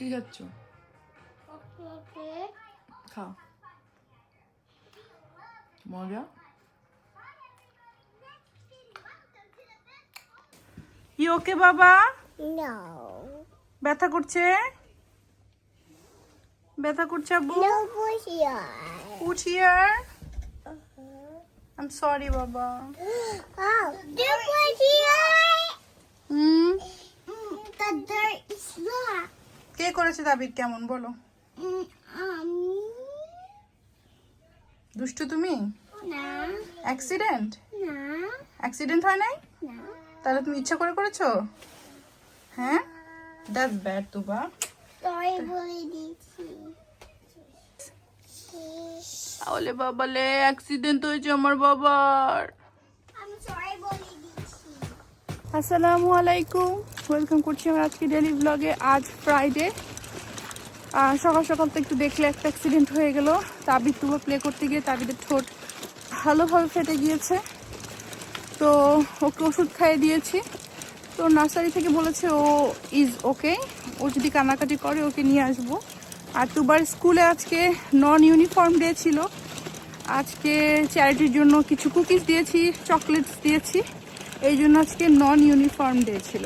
কি খাচ্ছ? খাও। মজা? ই ওকে বাবা. ব্যথা করছে? ব্যথা করছে আব্বু? Here. Here I am sorry বাবা। Oh, করেছে তাবিদ কেমন বলো. দুষ্টু তুমি. অ্যাক্সিডেন্ট অ্যাক্সিডেন্ট হয় নাই? তাহলে তুমি ইচ্ছা করে করেছ? হ্যাঁ? দ্যাটস ব্যাড তুবা। তাহলে বাবালে অ্যাক্সিডেন্ট হয়েছে আমার বাবার। আসসালামু আলাইকুম। ওয়েলকাম করছি আমার আজকে ডেলি ব্লগে আজ ফ্রাইডে সকাল সকাল তো একটু দেখলে একটা অ্যাক্সিডেন্ট হয়ে গেল। তাবিদ তুবা প্লে করতে গিয়ে তাবিদের ঠোঁট ভালোভাবে ফেটে গিয়েছে। তো ওকে ওষুধ খাইয়ে দিয়েছি। তো নার্সারি থেকে বলেছে ও ইজ ওকে ও যদি কানাকাটি করে, ওকে নিয়ে আসব। আর তুবার স্কুলে আজকে নন ইউনিফর্ম ডে ছিল। আজকে চ্যারিটির জন্য কিছু কুকিজ দিয়েছি চকলেটস দিয়েছি। এই জন্য আজকে নন ইউনিফর্ম ডে ছিল।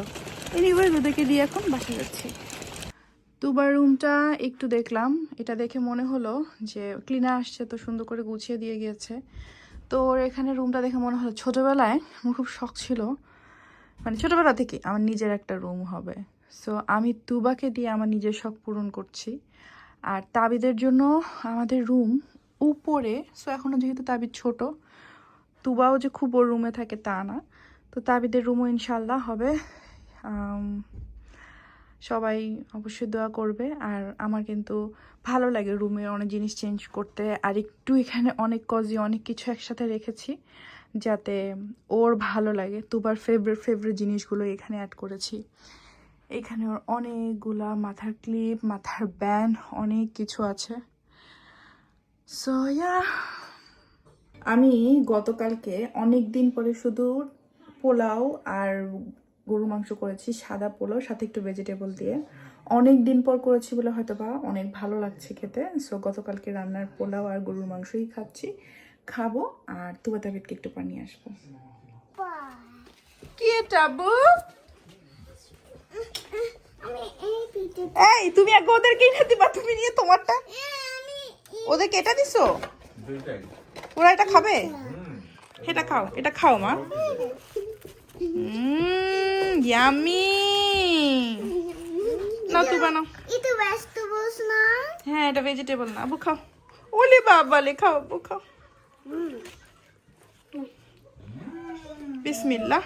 এনিওয়েজ ওদেরকে দিয়ে এখন বাসা যাচ্ছি। দুবার রুমটা একটু দেখলাম। এটা দেখে মনে হলো যে ক্লিনার আসছে তো সুন্দর করে গুছিয়ে দিয়ে গিয়েছে। তো ওর এখানে রুমটা দেখে মনে হলো ছোটোবেলায় আমার খুব শখ ছিল। মানে ছোটোবেলা থেকে আমার নিজের একটা রুম হবে। সো আমি তুবাকে দিয়ে আমার নিজের শখ পূরণ করছি। আর তাবিদের জন্য আমাদের রুম উপরে সো এখনও যেহেতু তাবিদ ছোট তুবাও যে খুব ওর রুমে থাকে তা না। তো তাবিদের রুমও ইনশাল্লাহ হবে। সবাই অবশ্যই দোয়া করবে। আর আমার কিন্তু ভালো লাগে রুমে অনেক জিনিস চেঞ্জ করতে। আর একটু এখানে অনেক কজি অনেক কিছু একসাথে রেখেছি, যাতে ওর ভালো লাগে। তুবার ফেভারিট ফেভারিট জিনিসগুলো এখানে অ্যাড করেছি। এখানে ওর অনেকগুলা মাথার ক্লিপ মাথার ব্যান্ড অনেক কিছু আছে। সো ইয়া আমি গতকালকে অনেক দিন পরে শুধু পোলাও আর গরু মাংস করেছি সাদা পোলাও সাথে একটু ভেজিটেবল দিয়ে। অনেক দিন পর করেছি বলে হয়তো বা অনেক ভালো লাগছে খেতে। সো গতকালকে রান্নার পোলাও আর গরুর মাংসই খাচ্ছি। খাব আর তুবা তাবিদকে একটু পানি আসব। কি এটা এই তুমি আগে ওদেরকে এনে দিবা তুমি নিয়ে তোমারটা। আমি ওদেরকে এটা দিছো? ওরা এটা খাবে? এটা খাও এটা খাও মা। ইয়ামি। না তুই বানাও এটা vegetables না। হ্যাঁ এটা ভেজিটেবল না। আবু খাও। ওলে বাবা লে খাও আবু খাও। বিসমিল্লাহ।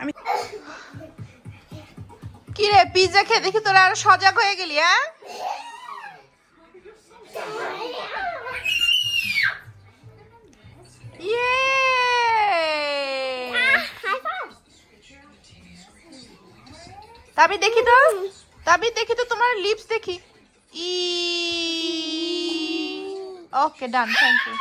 আমি কি রে পিৎজা খেয়ে দেখি তোরা আরও সজাগ হয়ে গেলি হ্যাঁ? তাবি দেখি তো তাবি দেখি তো তোমার লিপস দেখি ই ওকে ডান থ্যাংক ইউ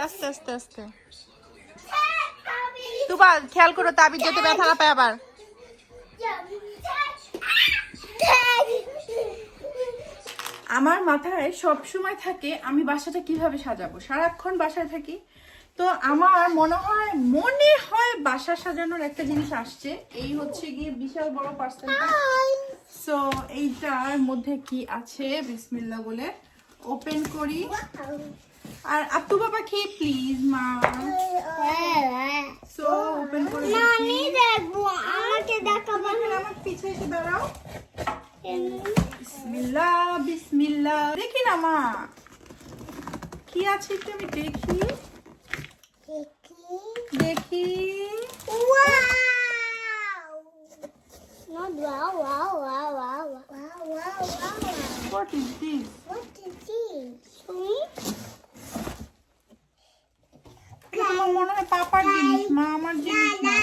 আস্তে আস্তে আস্তে তুবা খেয়াল করো তাবির যাতে ব্যথা না পায় আবার আমার মাথায় সব সময় থাকে আমি বাসাটা কীভাবে সাজাবো? সারাক্ষণ বাসায় থাকি। তো আমার মনে হয় মনে হয় বাসা সাজানোর একটা জিনিস আসছে। এই হচ্ছে গিয়ে বিশাল বড় পার্সেল সো এইটার মধ্যে কি আছে? বিসমিল্লা বলে ওপেন করি। আর আপু বাবা খেয়ে প্লিজ মা। সো ওপেন করে আমি দেখব আমাকে দেখাবো। আমার পিছে এসে দাঁড়াও। বিসমিল্লাহ বিসমিল্লাহ। দেখি না মা। কি আছে একটু আমি দেখি। দেখি। What is this? তোমার মনে হয় পাপার জিনিস মা আমার জিনিস না।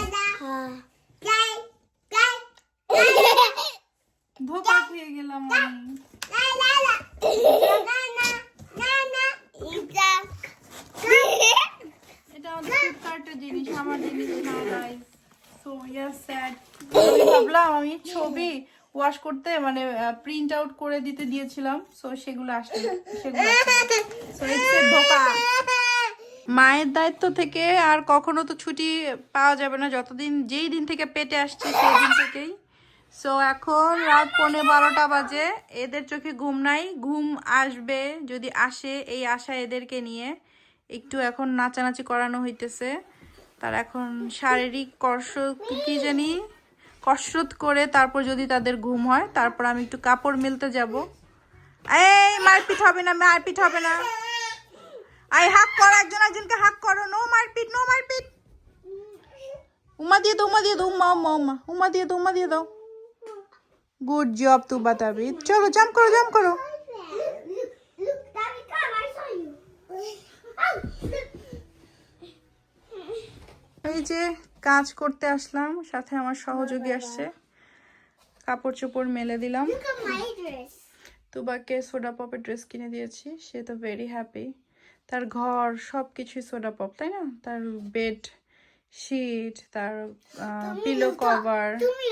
ভাবলাম, আমি ছবি ওয়াশ করতে মানে প্রিন্ট আউট করে দিতে দিয়েছিলাম। সো সেগুলো আসছে, সেগুলো ধোকা। মায়ের দায়িত্ব থেকে আর কখনো তো ছুটি পাওয়া যাবে না। যতদিন, যেই দিন থেকে পেটে আসছে, সেই দিন থেকেই। সো এখন রাত পৌনে বারোটা বাজে। এদের চোখে ঘুম নাই। ঘুম আসবে, যদি আসে, এই আশা এদেরকে নিয়ে। একটু এখন নাচানাচি করানো হইতেছে। তার এখন শারীরিক কষ্ট কি জানি? কসরত করে তারপর যদি তাদের ঘুম হয়, তারপর আমি একটু কাপড় মেলতে যাব। এই, মারপিট হবে না, মারপিট হবে না। আই হাক করো, একজন একজনকে হাক করো। নো মারপিট নো মারপিট। উমা দিয়ে দাও, উমা দিয়ে দাও, উমা উমা উমা। উমা দিয়ে দাও, উমা দিয়ে দাও। গুড জব তু বাতাবি চলো জাম্প করো জাম্প করো। এই যে কাজ করতে আসলাম সাথে আমার সহযোগী আসছে। কাপড় চোপড় মেলে দিলাম. তুবাকে সোডা পপের ড্রেস কিনে দিয়েছি সে তো ভেরি হ্যাপি তার ঘর সব কিছুই সোডা পপ তাই না? তার বেড শিট তার পিলো কভার তুমি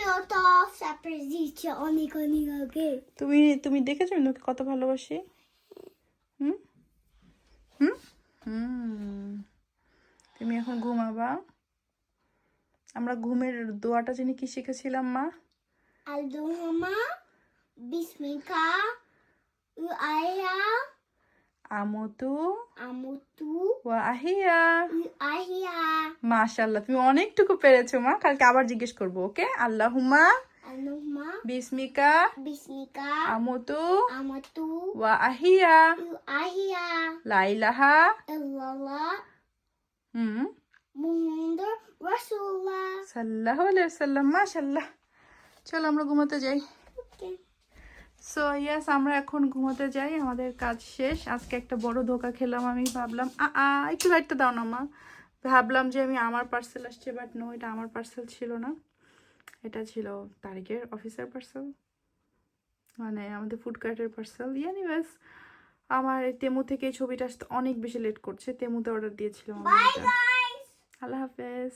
তুমি তুমি দেখেছ আমি কত ভালোবাসি? হুম? হুম? হুম। তুমি এখন ঘুমাবা। আমরা ঘুমের দোয়াটা জানি কি শিখেছিলাম মা? আলদোহামা বিস্মিকা উআইয়া আমতু আমুতু ওয়া আহিয়া উআইয়া মাশাল্লাহ তুমি অনেকটুকু পেরেছ মা। কালকে আবার জিজ্ঞেস করব ওকে? আল্লাহুমা আলদোহামা বিসমিকা বিস্মিকা আমতু আমতু ওয়া আহিয়া উআইয়া লাইলাহা ইল্লাল্লাহ হুম। মুহাম্মাদুর রাসূলুল্লাহ। সাল্লাহ সাল্লাম মাশাল্লাহ চলো আমরা ঘুমাতে যাই। সো ইয়াস আমরা এখন ঘুমাতে যাই আমাদের কাজ শেষ। আজকে একটা বড় ধোকা খেলাম আমি ভাবলাম আ একটু লাইটটা দাও না মা। ভাবলাম যে আমি আমার পার্সেল আসছে বাট নো এটা আমার পার্সেল ছিল না। এটা ছিল তারিখের অফিসের পার্সেল মানে আমাদের ফুড কার্টের পার্সেল ইয়ানিওয়েস আমার এই তেমু থেকে এই ছবিটা আসতে অনেক বেশি লেট করছে। তেমুতে অর্ডার দিয়েছিলাম আমি বাই এটা। গাইস আল্লাহ হাফেজ।